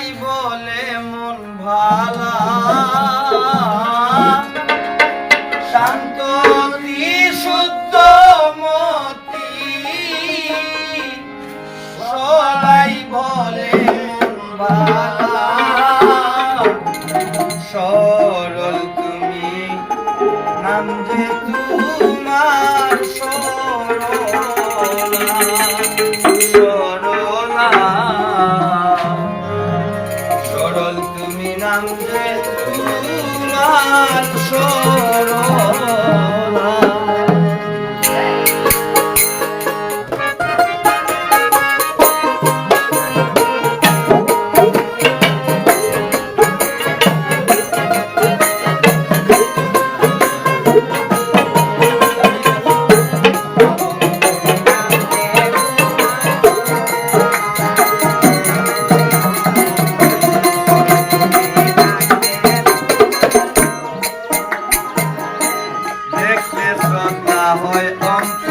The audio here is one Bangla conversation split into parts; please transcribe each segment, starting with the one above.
নাই বলে মন ভালা। শান্ত শুদ্ধ মতি। সলাই বলে মন ভালা। সরল তুমি নাম যে তোমার সব hoy ông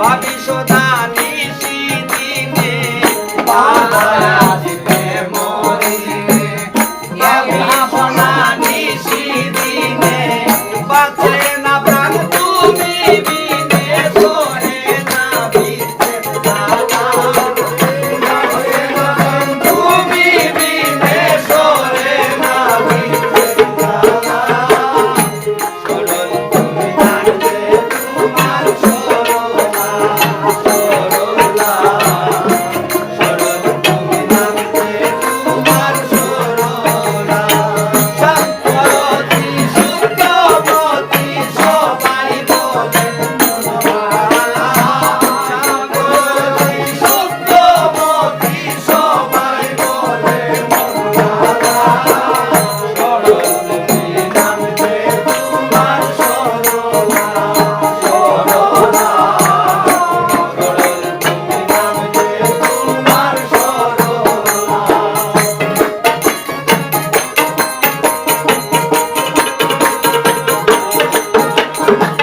Bobby Vale.